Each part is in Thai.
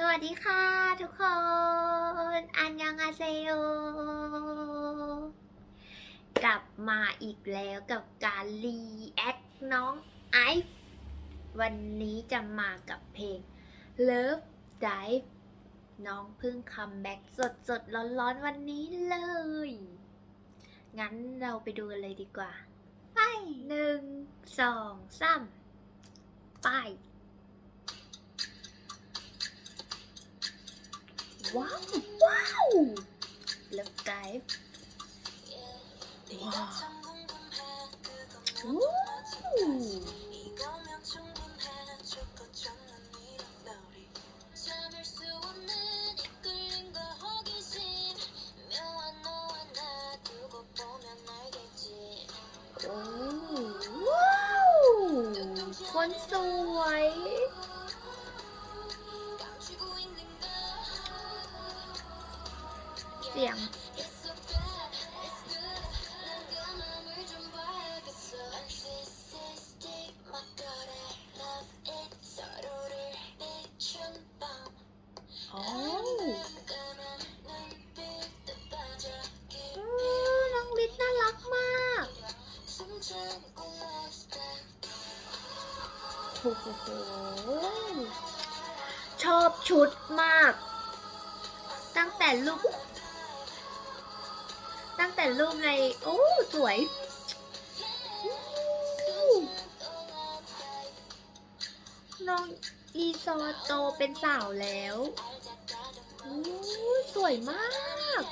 สวัสดีค่ะทุกคน อันยังอาเซโยกลับมาอีกแล้วกับการรีแอคน้องไอซ์วันนี้จะมากับเพลง Love Dive น้องเพิ่งคัมแบ็กสดสดๆร้อนๆวันนี้เลย งั้นเราไปดูกันเลยดีกว่า ไปหนึ่งสองสามไป ว้าวว้าวเลิฟไดฟ์ แต่รูป ตั้งแต่รูปใน โอ้ สวยน้องอีซอโตเป็นสาวแล้วอู้สวยมาก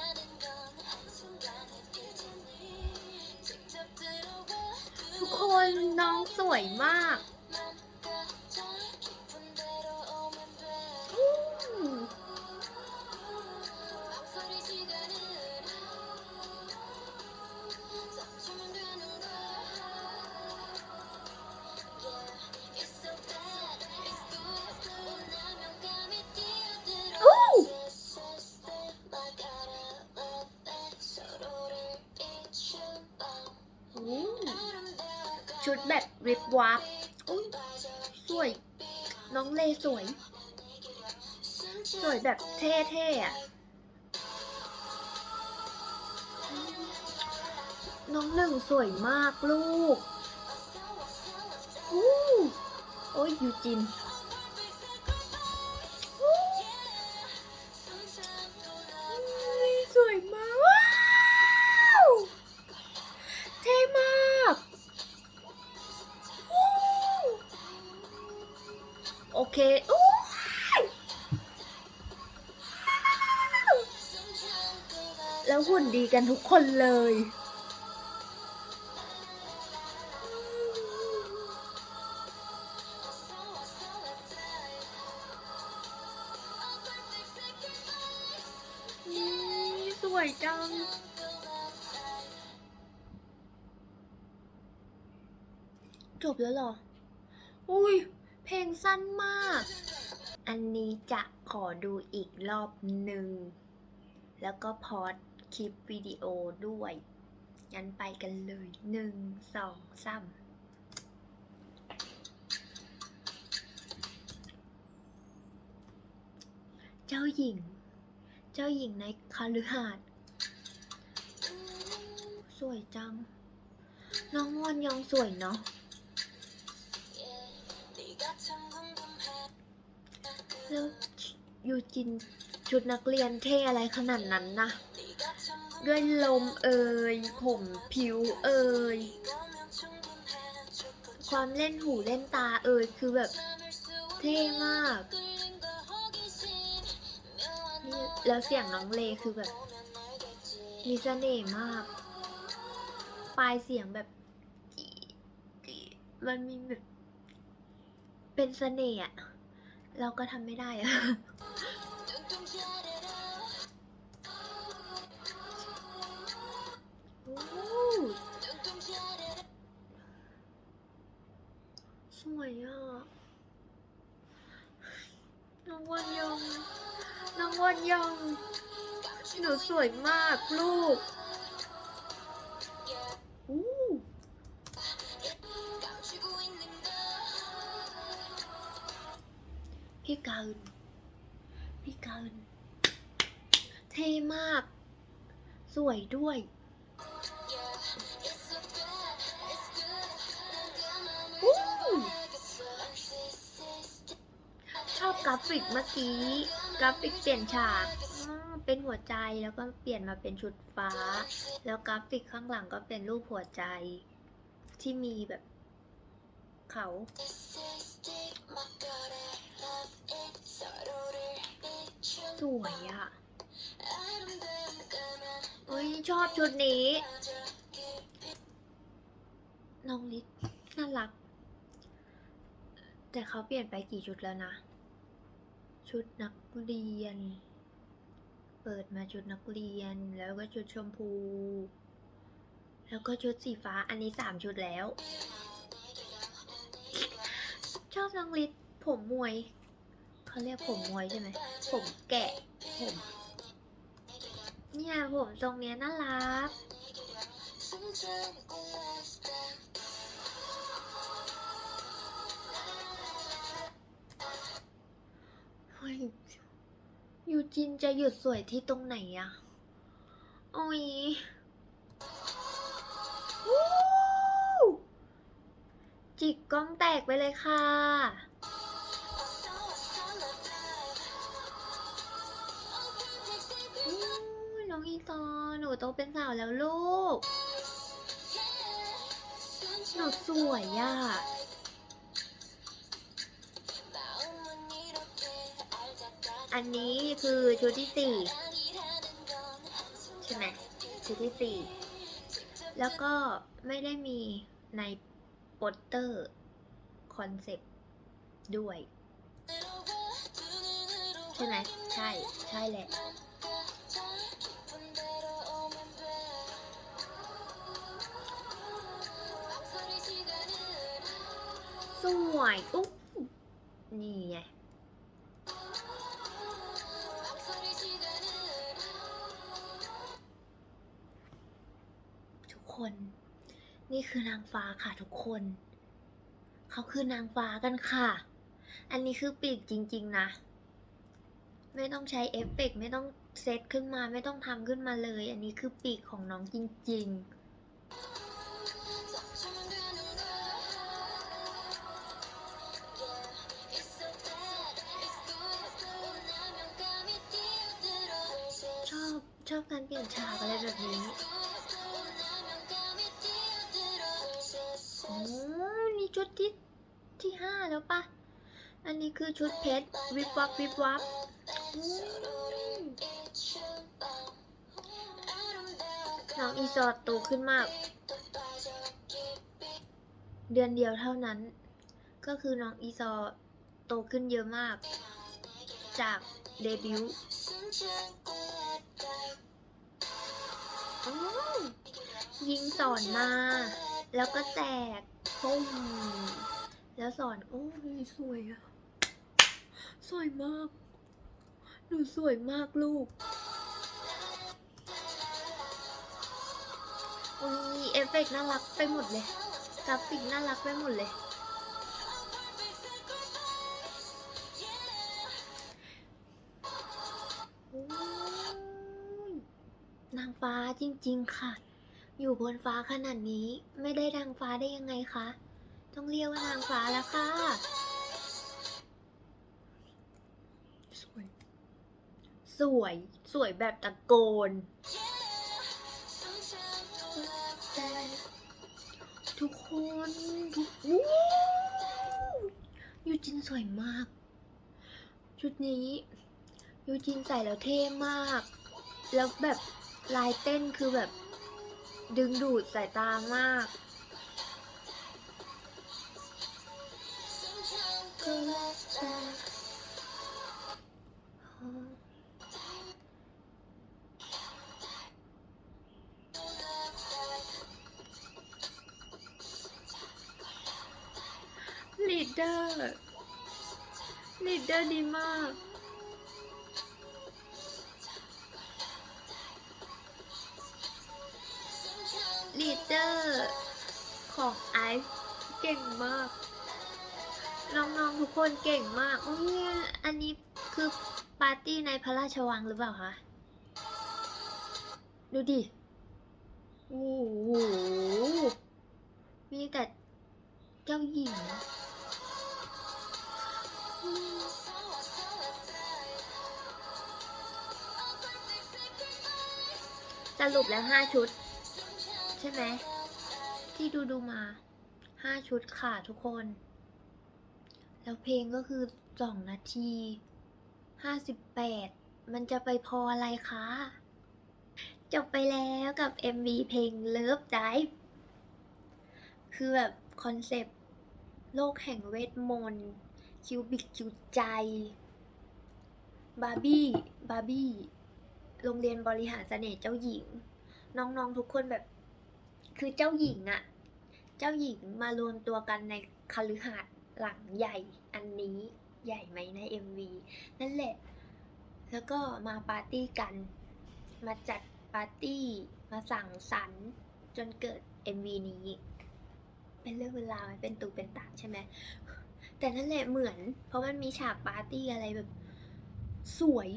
ทุกคนน้องสวยมาก แบบริบวับอุ้ยสวย น้องเลสวย สวยแบบเท่ๆอะ น้องหนึ่งสวยมากลูก อู้โอ้ยยูจิน ดีกันทุกคนเลยนี่สวยจังจบแล้วเหรอ อุ้ย เพลงสั้นมาก อันนี้จะขอดูอีกรอบหนึ่ง แล้วก็พอด คลิปวิดีโอด้วยงั้นไปกันเลยหนึ่งสองสามเจ้าหญิง เจ้าหญิงในคาลือหาดสวยจัง น้องวอนยองสวยเนาะแล้วยูจินชุดนักเรียนเท่อะไรขนาดนั้นนะ ด้วยลมเอ่ยผมผิวเอ่ยความเล่นหูเล่นตาเอ่ยคือแบบเท่มากนี่แล้วเสียงน้องเลคือแบบ มีเสน่ห์มาก ปลายเสียงแบบมันมีแบบ เป็นเสน่ห์อะเราก็ทำไม่ได้อะ อะน้องวันยองน้องวันยองหนูสวยมากลูกอู้พี่การพี่เกินเท่มาก สวยด้วย อบกราฟิกเมื่อกี้ กราฟิกเปลี่ยนฉากเป็นหัวใจแล้วก็เปลี่ยนมาเป็นชุดฟ้า แล้วกราฟิกข้างหลังก็เป็นรูปหัวใจ ที่มีแบบเขาสวยอะ่ะเอ้ยชอบชุดนี้ น้องลิศน่ารัก แต่เขาเปลี่ยนไปกี่ชุดแล้วนะ ชุดนักเรียน เปิดมาชุดนักเรียน แล้วก็ชุดชมพู แล้วก็ชุดสีฟ้า อันนี้สามชุดแล้ว ชอบน้องลิศผมมวย เขาเรียกผมมวยใช่ไหม ผมแกะ ผม เนี่ยผมทรงเนี้ยน่ารัก ยูจินจะหยุดสวยที่ตรงไหนอะโอ้ยจิกกล้องแตกไปเลยค่ะ น้องอีตอหนูโตเป็นสาวแล้วลูก หนูสวยอะ อันนี้คือชุดที่สี่ใช่ไหมชุดที่สี่แล้วก็ไม่ได้มีในโปสเตอร์คอนเซปต์ด้วย ใช่ไหมใช่ ใช่แหละสวยอุ๊บนี่ไง คน นี่คือนางฟ้าค่ะทุกคน เขาคือนางฟ้ากันค่ะ อันนี้คือปีกจริง ๆ นะ ไม่ต้องใช้เอฟเฟกต์ไม่ต้องเซตขึ้นมาไม่ต้องทำขึ้นมาเลย อันนี้คือปีกของน้องจริง ๆชอบชอบการเปลี่ยนฉากอะไรแบบนี้ ดที่ที่ห้าแล้วปะอันนี้คือชุดเพชรวิบวับวิบวับน้องอีซอดโตขึ้นมาก เดือนเดียวเท่านั้น ก็คือน้องอีซอโตขึ้นเยอะมาก จากเดบิวต์ยิงสอนมา แล้วก็แตก ปุ้ม แล้วสอน โอ้ยสวยอะสวยมาก หนูสวยมากลูกโอ้ยเอฟเฟกต์น่ารักไปหมดเลย กราฟิกน่ารักไปหมดเลย นางฟ้าจริง ๆ ค่ะ อยู่บนฟ้าขนาดนี้ไม่ได้นางฟ้าได้ยังไงคะ ต้องเรียกว่านางฟ้าแล้วค่ะ สวย สวย สวยแบบตะโกน ทุกคนทุกวู้ยูจินสวยมาก ชุดนี้ยูจินใส่แล้วเท่มาก แล้วแบบลายเต้นคือแบบ ดึงดูดสายตามาก ลีดเดอร์ ลีดเดอร์ดีมาก ลีดเดอร์ของไอซ์เก่งมาก น้องๆทุกคนเก่งมากโอ้ยอันนี้คือปาร์ตี้ในพระราชวังหรือเปล่าคะดูดิโอ้โหมีแต่เจ้าหญิงสรุปแล้วห้าชุด ช่ไหม ที่ดูดูมาห้าชุดค่ะทุกคน แล้วเพลงก็คือสองนาทีห้าสิบแปดมันจะไปพออะไรคะ จบไปแล้วกับ MV เพลง Love Dive คือแบบคอนเซปต์โลกแห่งเวทมนต์คิวบิกคิวใจ บาร์บี้ บาร์บี้ โรงเรียนบริหารเสน่ห์เจ้าหญิง น้องๆทุกคนแบบ คือเจ้าหญิงอะเจ้าหญิงมารวมตัวกันในคฤหาสน์หลังใหญ่อันนี้ใหญ่ไหมใน MV นั่นแหละ แล้วก็มาปาร์ตี้กัน มาจัดปาร์ตี้ มาสั่งสรรค์จนเกิด MV นี้ เป็นเรื่องเวลาเป็นตูเป็นตาใช่ไหม แต่นั่นแหละเหมือน เพราะมันมีฉากปาร์ตี้อะไรแบบ สวย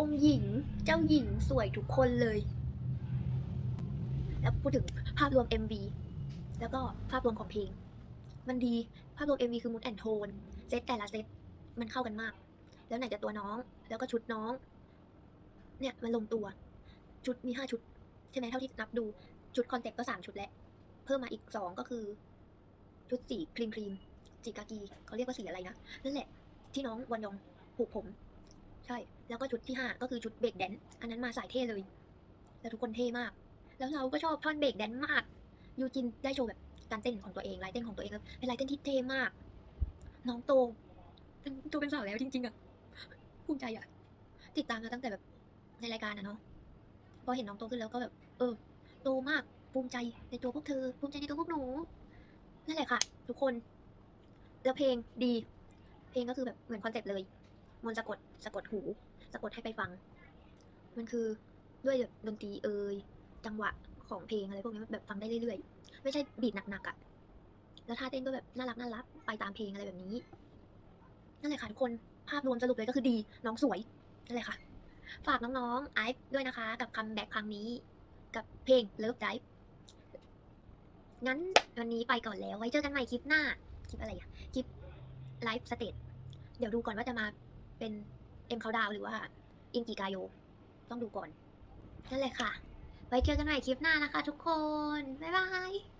องค์หญิง เจ้าหญิงสวยทุกคนเลย แล้วพูดถึงภาพรวม MV แล้วก็ภาพรวมของเพลง มันดีภาพรวม MV คือมูดแอนโทนเซตแต่ละเซตมันเข้ากันมาก แล้วไหนจะตัวน้องแล้วก็ชุดน้อง เนี่ยมันลงตัว ชุดมีห้าชุด ใช่ไหมเท่าที่นับดูชุดคอนเซ็ปต์ก็สามชุดแล้วเพิ่มมาอีกสองก็คือ ชุดสีครีมครีมสีกากีเขาเรียกว่าสีอะไรนะนั่นแหละที่น้องวันยองผูกผม ใช่ แล้วก็ชุดที่ห้าก็คือชุดเบรกแดนซ์อันนั้นมาสายเท่เลยแล้วทุกคนเท่มาก แล้วเราก็ชอบท่อนเบรกแดนมากยูจินได้โชว์แบบการเต้นของตัวเองลายเต้นของตัวเองแล้วเป็นลายเต้นที่เท่มาก น้องโตเป็นโตเป็นสาวแล้วจริง ๆอะภูมิใจอะติดตามมาตั้งแต่แบบในรายการอะเนาะพอเห็นน้องโตขึ้นแล้วก็แบบ เออ โตมากภูมิใจในตัวพวกเธอ ภูมิใจในตัวพวกหนูนั่นแหละค่ะ ทุกคน แล้วเพลงดี เพลงก็คือแบบเหมือนคอนเซ็ปต์เลย มนสะกดสะกดหู สะกดให้ไปฟัง มันคือด้วยแบบดนตรีเอ่ย จังหวะของเพลงอะไรพวกนี้แบบฟังได้เรื่อยๆ ไม่ใช่บีทหนักๆอะ่ะ แล้วท่าเต้นก็แบบน่ารักน่ารักไปตามเพลงอะไรแบบนี้ นั่นแหละค่ะทุกคน ภาพรวมสรุปเลยก็คือดี น้องสวย นั่นแหละค่ะ ฝากน้องๆไอฟ์ด้วยนะคะ กับคัมแบ็กครั้งนี้ กับเพลง Love Dive งั้นวันนี้ไปก่อนแล้ว ไว้เจอกันใหม่คลิปหน้า คลิปอะไรอะคลิปไลฟ์สเตจเดี๋ยวดูก่อนว่าจะมาเป็นเอ็มเขาดาวหรือว่าอินกิกายโย ต้องดูก่อน นั่นแหละค่ะ ไว้เจอกันใหม่คลิปหน้านะคะทุกคน บ๊ายบาย